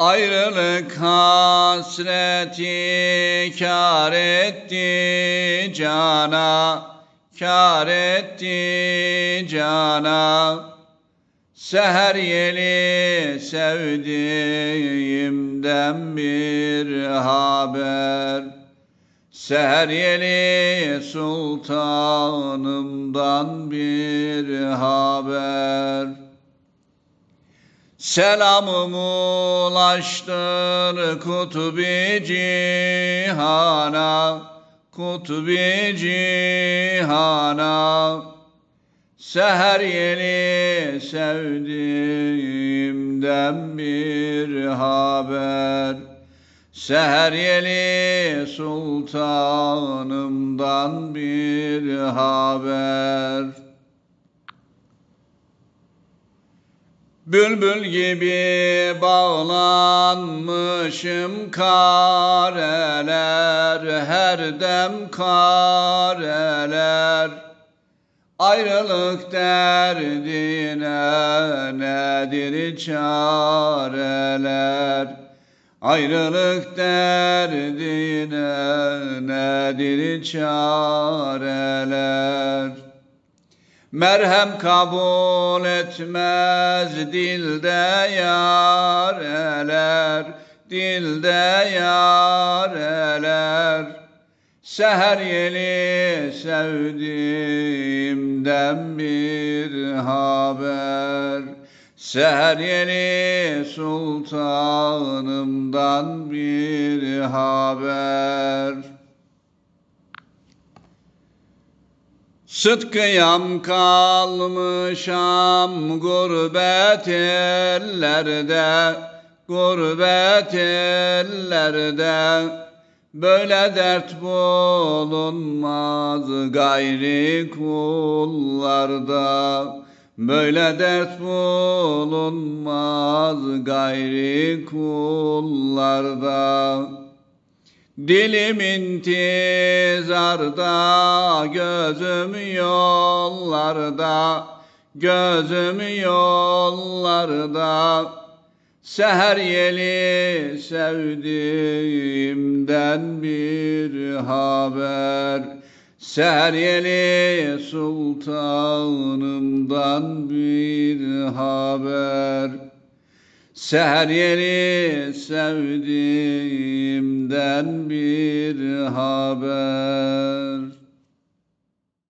Ayrılık hasreti kar etti cana, kar etti cana. Seher yeli sevdiğimden bir haber. Seher yeli sultanımdan bir haber. Selamım ulaştır kutubi cihana, kutubi cihana. Seher yeli sevdiğimden bir haber. Seher yeli sultanımdan bir haber. Bülbül gibi bağlanmışım kareler, her dem kareler. Ayrılık derdine nedir çareler? Ayrılık derdine nedir çareler? Merhem kabul etmez dilde yareler, dilde yareler. Seher yeli sevdiğimden bir haber. Seher yeli sultanımdan bir haber. Sıtkıyam kalmışam gurbet ellerde, gurbet ellerde. Böyle dert bulunmaz gayri kullarda. Böyle dert bulunmaz gayri kullarda. Dilim intizarda, gözüm yollarda, gözüm yollarda. Seher yeli sevdiğimden bir haber. Seher yeli sultanımdan bir haber. Seher yeli sevdiğimden bir haber.